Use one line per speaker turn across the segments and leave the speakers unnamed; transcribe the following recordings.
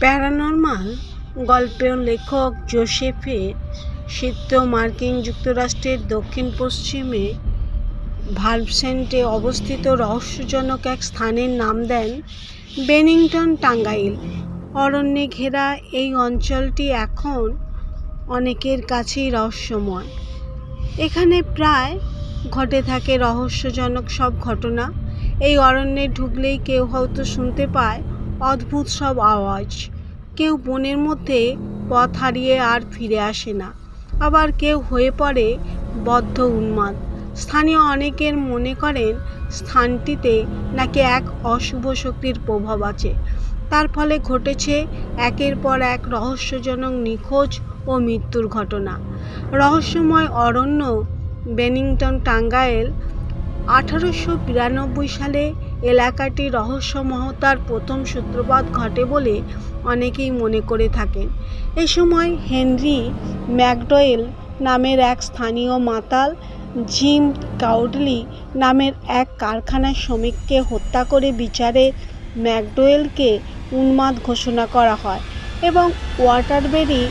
Paranormal গল্পের লেখক জোসেফের সিদ্ধ মার্কিন যুক্তরাষ্ট্রের দক্ষিণ পশ্চিমে ভালভসেন্টে অবস্থিত রহস্যজনক এক স্থানের নাম দেন বেনিংটন টাঙ্গাইল। অরণ্যে ঘেরা এই অঞ্চলটি এখন অনেকের কাছেই রহস্যময়। এখানে প্রায় ঘটে থাকে রহস্যজনক সব ঘটনা। এই অরণ্যে ঢুকলেই কেউ হয়তো শুনতে পায় অদ্ভুত সব আওয়াজ। কেউ বনের মধ্যে পথ হারিয়ে আর ফিরে আসে না। আবার কেউ হয়ে পড়ে বদ্ধ উন্মাদ। স্থানীয় অনেকের মনে করেন স্থানটিতে নাকি এক অশুভ শক্তির প্রভাব আছে। তার ফলে ঘটেছে একের পর এক রহস্যজনক নিখোঁজ ও মৃত্যুর ঘটনা। রহস্যময় অরণ্য বেনিংটন টাঙ্গাইল আঠারোশো বিরানব্বই সালে এলাকাটি রহস্যমহতার প্রথম সূত্রপাত ঘটে বলে অনেকেই মনে করে থাকেন। এ সময় হেনরি ম্যাকডোয়েল নামের এক স্থানীয় মাতাল জিম কাউডলি নামের এক কারখানার শ্রমিককে হত্যা করে বিচারে ম্যাকডোয়েলকে উন্মাদ ঘোষণা করা হয় এবং ওয়াটারবেরি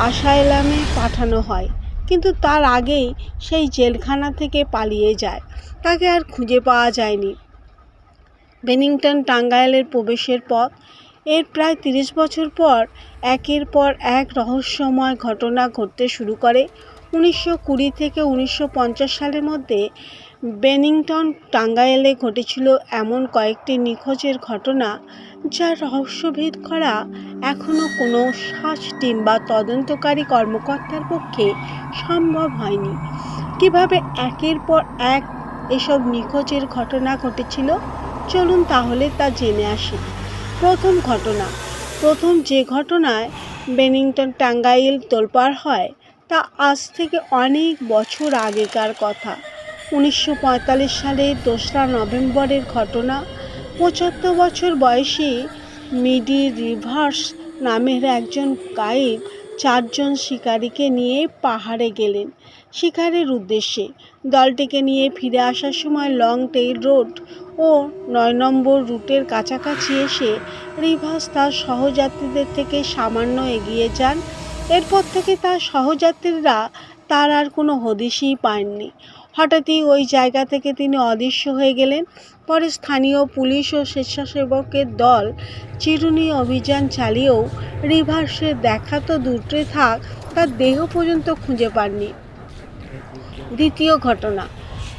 আসাইলামে পাঠানো হয়। কিন্তু তার আগেই সেই জেলখানা থেকে পালিয়ে যায়। তাকে আর খুঁজে পাওয়া যায়নি। বেনিংটন টাঙ্গাইলের প্রবেশের পথ। এর প্রায় তিরিশ বছর পর, একের পর এক রহস্যময় ঘটনা ঘটতে শুরু করে। উনিশশো কুড়ি থেকে উনিশশো পঞ্চাশ সালের মধ্যে বেনিংটন টাঙ্গাইলে ঘটেছিল এমন কয়েকটি নিখোঁজের ঘটনা যার রহস্যভেদ করা এখনও কোনো সার্চ টিম বা তদন্তকারী কর্মকর্তার পক্ষে সম্ভব হয়নি। কীভাবে একের পর এক এসব নিখোঁজের ঘটনা ঘটেছিল? চলুন তাহলে তা জেনে আসি। প্রথম ঘটনা। প্রথম যে ঘটনায় বেনিংটন টাঙ্গাইল তোলপাড় হয়, তা আজ থেকে অনেক বছর আগেকার কথা। উনিশশো সালের দোসরা নভেম্বরের ঘটনা, পঁচাত্তর বছর বয়সী মিডি রিভার্স নামের একজন গাইড চারজন শিকারীকে নিয়ে পাহাড়ে গেলেন। শিকারের উদ্দেশ্যে দলটিকে নিয়ে ফিরে আসার সময় লং টেইল রোড ও নয় নম্বর রুটের কাছাকাছি এসে রিভাস তার সহযাত্রীদের থেকে সামান্য এগিয়ে যান। এরপর থেকে তার সহযাত্রীরা তার আর কোনো হদিশই পাননি। হঠাৎই ওই জায়গা থেকে তিনি অদৃশ্য হয়ে গেলেন। পরে স্থানীয় পুলিশ ও স্বেচ্ছাসেবকের দল চিরুনি অভিযান চালিয়েও রিভার্সের দেখা তো দূরে থাক, তার দেহ পর্যন্ত খুঁজে পাননি। দ্বিতীয় ঘটনা।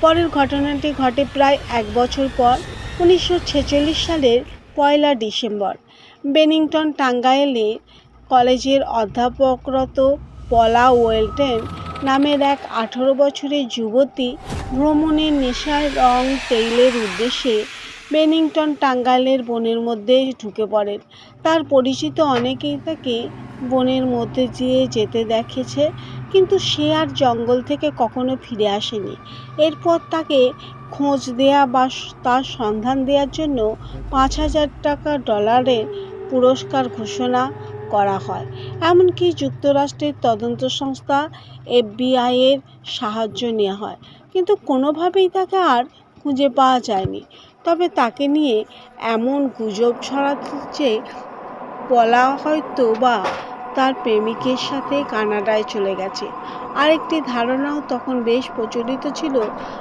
পরের ঘটনাটি ঘটে প্রায় এক বছর পর, উনিশশো ছেচল্লিশ সালের পয়লা ডিসেম্বর। বেনিংটন টাঙ্গাইলে কলেজের অধ্যাপকরত পলা ওয়েলটেন নামের এক আঠেরো বছরের যুবতী ভ্রমণের নেশায় রং টেইলের উদ্দেশ্যে বেনিংটন টাঙ্গাইলের বনের মধ্যে ঢুকে পড়েন। তার পরিচিত অনেকেই তাকে বনের মধ্যে দিয়ে যেতে দেখেছে। কিন্তু সে আর জঙ্গল থেকে কখনো ফিরে আসেনি। এরপর তাকে খোঁজ দেয়া বা তার সন্ধান দেওয়ার জন্য পাঁচ হাজার টাকা ডলারের পুরস্কার ঘোষণা করা হয়। এমনকি যুক্তরাষ্ট্রের তদন্ত সংস্থা এফবিআইয়ের সাহায্য নেওয়া হয়। কিন্তু কোনোভাবেই তাকে আর খুঁজে পাওয়া যায়নি। তবে তাকে নিয়ে এমন গুজব ছড়াচ্ছে বলা হয়তো বা তার প্রেমিকের সাথে কানাডায় চলে গেছে। আরেকটি ধারণাও তখন বেশ প্রচলিত ছিল।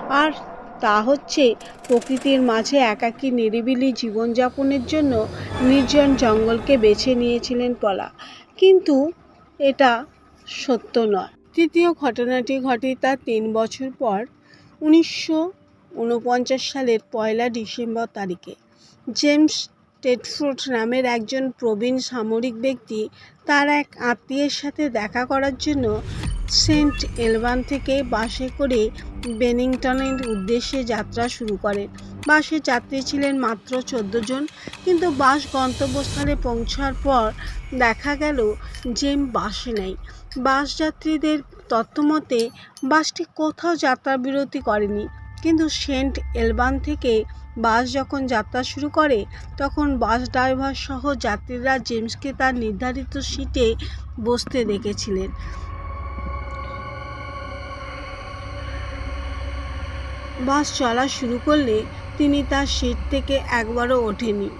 আর তা হচ্ছে, প্রকৃতির মাঝে একাকী নিরিবিলি জীবনযাপনের জন্য নির্জন জঙ্গলকে বেছে নিয়েছিলেন পলা। কিন্তু এটা সত্য নয়। তৃতীয় ঘটনাটি ঘটে তার তিন বছর পর, উনিশশো উনপঞ্চাশ সালের পয়লা ডিসেম্বর তারিখে। জেমস টেটফুট নামের একজন প্রবীণ সামরিক ব্যক্তি তার এক আত্মীয়ের সাথে দেখা করার জন্য সেন্ট এলবান থেকে বাসে করে বেনিংটনের উদ্দেশ্যে যাত্রা শুরু করেন। বাসে যাত্রী ছিলেন মাত্র চোদ্দ জন, কিন্তু বাস গন্তব্যস্থলে পৌঁছার পর দেখা গেল জেম বাসে নেই। বাস যাত্রীদের তথ্যমতে, বাসটি কোথাও যাত্রা বিরতি করেনি। কিন্তু সেন্ট এলবান থেকে বাস যখন যাত্রা শুরু করে, তখন বাস ড্রাইভার সহ যাত্রীরা জেমসকে তার নির্ধারিত সিটে বসতে দেখেছিলেন। বাস চলা শুরু করলে তিনি তার সিট থেকে একবারও ওঠেনি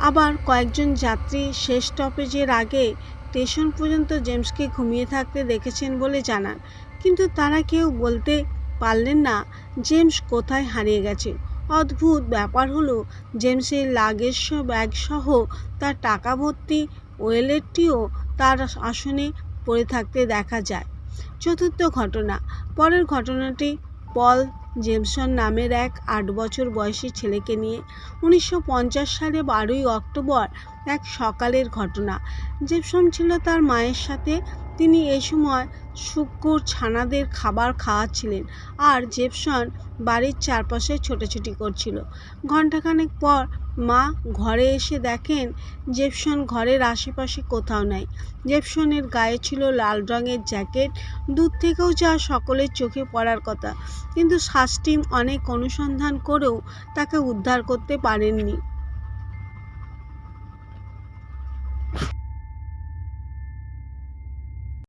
আবার কয়েকজন যাত্রী শেষ স্টপেজের আগে স্টেশন পর্যন্ত জেমসকে ঘুমিয়ে থাকতে দেখেছেন বলে জানান। কিন্তু তারা কেউ বলতে পারলেন না জেমস কোথায় হারিয়ে গেছে? অদ্ভুত ব্যাপার হলো, জেমসের লাগেজ ব্যাগ সহ তার টাকা ভর্তি ওয়েলেটটিও তার আসনে পড়ে থাকতে দেখা যায়। চতুর্থ ঘটনা, পরের ঘটনাটি পল জেমসন নামের এক আট বছর বয়সী ছেলেকে নিয়ে। উনিশশো পঞ্চাশ সালে বারোই অক্টোবর এক সকালের ঘটনা। জেমসন ছিল তার মায়ের সাথে তিনি এই সময় শুক্কুর ছানাদের খাবার খাওয়াচ্ছিলেন আর জেপসন বাড়ির চারপাশে ছোটাছুটি করছিল। ঘণ্টাখানেক পর মা ঘরে এসে দেখেন জেপসন ঘরের আশেপাশে কোথাও নাই। জেপসনের গায়ে ছিল লাল রঙের জ্যাকেট দূর থেকেও যা সকলের চোখে পড়ার কথা। কিন্তু সার্চ টিম অনেক অনুসন্ধান করেও তাকে উদ্ধার করতে পারেননি।